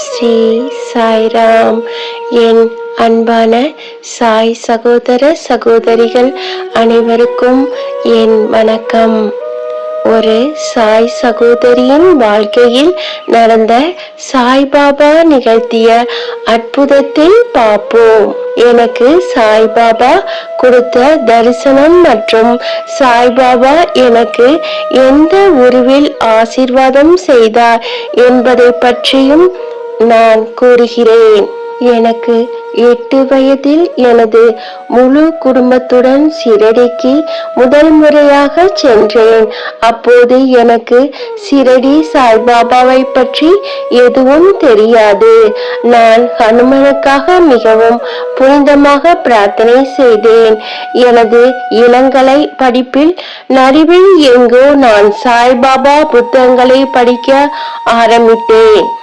ஸ்ரீ சாய்ராம். என் அன்பான சாய் சகோதர சகோதரிகள் அனைவருக்கும் என் வணக்கம். ஒரு சாய் சகோதரியின் வாழ்க்கையில் நடந்த சாய்பாபா நிகழ்த்திய அற்புதத்தை பார்ப்போம். எனக்கு சாய்பாபா கொடுத்த தரிசனம் மற்றும் சாய்பாபா எனக்கு எந்த உருவில் ஆசிர்வாதம் செய்தார் என்பதை பற்றியும் நான் கூறுகிறேன். எனக்கு எட்டு வயதில் எனது முழு குடும்பத்துடன் சிரடிக்கு முதல் முறையாக சென்றேன். அப்போது எனக்கு சிரடி சாய்பாபாவை பற்றி எதுவும் தெரியாது. நான் ஹனுமனுக்காக மிகவும் புனிதமாக பிரார்த்தனை செய்தேன். எனது இளங்கலை படிப்பில் நடுவில் எங்கோ நான் சாய்பாபா புத்தகங்களை படிக்க ஆரம்பித்தேன்.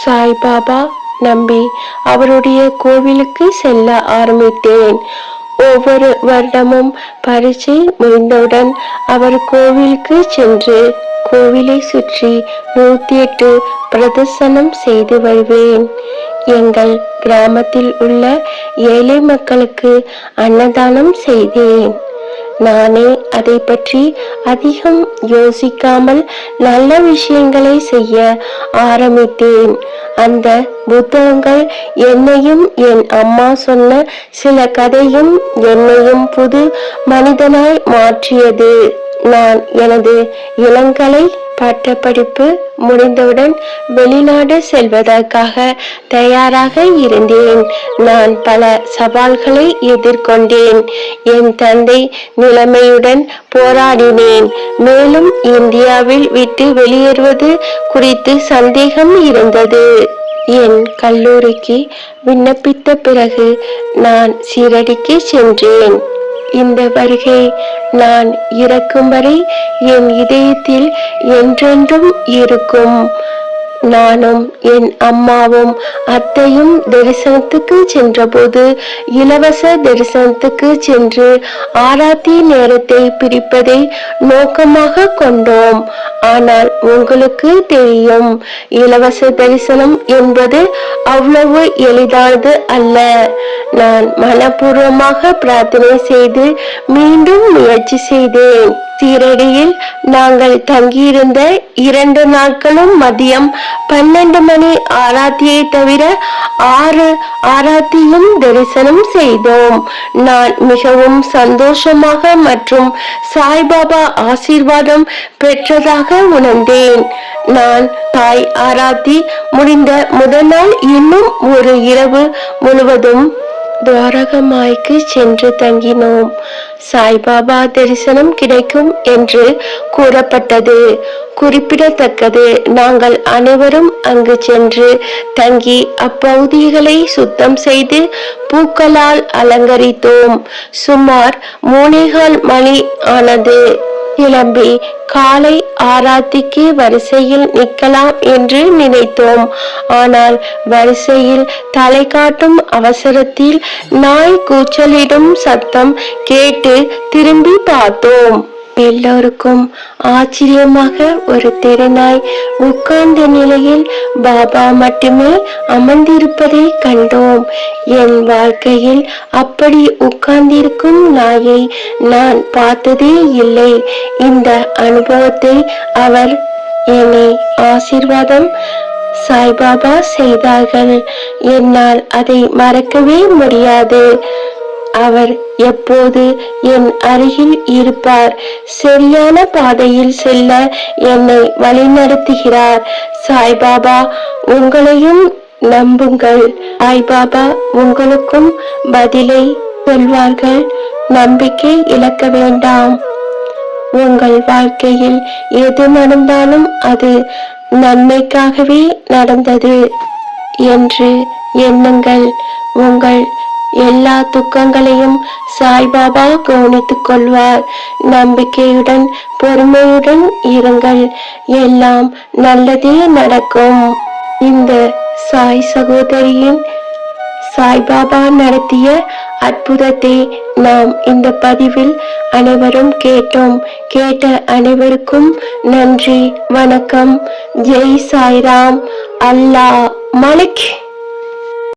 சாய்பாபா நம்பி அவருடைய கோவிலுக்கு செல்ல ஆரம்பித்தேன். ஒவ்வொரு வருடமும் பரீட்சை முடிந்தவுடன் அவர் கோவிலுக்கு சென்று கோவிலை சுற்றி நூத்தி எட்டு பிரதர்சனம் செய்து வருவேன். எங்கள் கிராமத்தில் உள்ள ஏழை மக்களுக்கு அன்னதானம் செய்தேன். நானே அதை பற்றி அதிகம் யோசிக்காமல் நல்ல விஷயங்களை செய்ய ஆரம்பித்தேன். அந்த புத்தகங்கள் என்னையும் என் அம்மா சொன்ன சில கதையும் என்னையும் புது மனிதனாய் மாற்றியது. நான் எனது இளங்கலை பட்டப்படிப்பு முடிந்தவுடன் வெளிநாடு செல்வதற்காக தயாராக இருந்தேன். நான் பல சவால்களை எதிர்கொண்டேன். என் தந்தை நிலைமையுடன் போராடினேன். மேலும் இந்தியாவில் விட்டு வெளியேறுவது குறித்து சந்தேகம் இருந்தது. என் கல்லூரிக்கு விண்ணப்பித்த பிறகு நான் சீரடிக்கு சென்றேன். இந்த வருகை நான் இறக்கும் வரை என் இதயத்தில் என்றென்றும் இருக்கும். நானும் என் அம்மாவும் அத்தையும் தரிசனத்துக்கு சென்றபோது இலவச தரிசனத்துக்கு சென்று ஆராத்தி நேரத்தை பிரிப்பதை நோக்கமாக கொண்டோம். ஆனால் உங்களுக்கு தெரியும் இலவச தரிசனம் என்பது அவ்வளவு எளிதானது அல்ல. நான் மனப்பூர்வமாக பிரார்த்தனை செய்து மீண்டும் முயற்சி செய்தேன். சீரடியில் நாங்கள் தங்கியிருந்த இரண்டு நாட்களும் மதியம் பன்னெண்டு மணி ஆராத்தியை தவிர ஆறு ஆராத்தியும் தரிசனம் செய்தோம். நான் மிகவும் சந்தோஷமாக மற்றும் சாய்பாபா ஆசீர்வாதம் பெற்றதாக உணர்ந்தேன். நான் தாய் ஆராத்தி முடிந்த முதல் நாள் இன்னும் ஒரு இரவு முழுவதும் துவாரகமாய்க்கு சென்று தங்கினோம். சாய்பாபா தரிசனம் கிடைக்கும் என்று கூறப்பட்டது. குறிப்பிடத்தக்கது. நாங்கள் அனைவரும் அங்கு சென்று தங்கி அப்பகுதிகளை சுத்தம் செய்து பூக்களால் அலங்கரித்தோம். சுமார் மூணேகால் மணி ஆனது. கிளம்பி காலை ஆராத்திக்கு வரிசையில் நிற்கலாம் என்று நினைத்தோம். ஆனால் வரிசையில் தலை காட்டும் அவசரத்தில் நாய் கூச்சலிடும் சத்தம் கேட்டு திரும்பி பார்த்தோம். எல்லோருக்கும் ஆச்சரியமாக ஒரு தெருநாய் உட்கார்ந்த நிலையில் பாபா மட்டுமே அமர்ந்திருப்பதை கண்டோம். என் வாழ்க்கையில் அப்படி உட்கார்ந்திருக்கும் நாயை நான் பார்த்ததே இல்லை. இந்த அனுபவத்தை அவர் என்னை ஆசிர்வாதம் சாய்பாபா செய்தார்கள். என்னால் அதை மறக்கவே முடியாது. அவர் எப்போது என் அருகில் இருப்பார்? சரியான பாதையில் செல்ல என்னை வழிநடத்துகிறார். சாய்பாபா உங்களையும் நம்புங்கள். சாய்பாபா உங்களுக்கும் பதிலை சொல்வார்கள். நம்பிக்கை இழக்க வேண்டாம். உங்கள் வாழ்க்கையில் எது நடந்தாலும் அது நன்மைக்காகவே நடந்தது என்று எண்ணுங்கள். உங்கள் எல்லா துக்கங்களையும் சாய்பாபா கவனித்துக் கொள்வார். நம்பிக்கையுடன் பொறுமையுடன் இருங்கள். எல்லாம் நல்லதே நடக்கும். இந்த சாய் சகோதரியின் சாய்பாபா நடத்திய அற்புதத்தை நாம் இந்த பதிவில் அனைவரும் கேட்டோம். கேட்ட அனைவருக்கும் நன்றி வணக்கம். ஜெய் சாய்ராம். அல்லாஹ் மலிக்.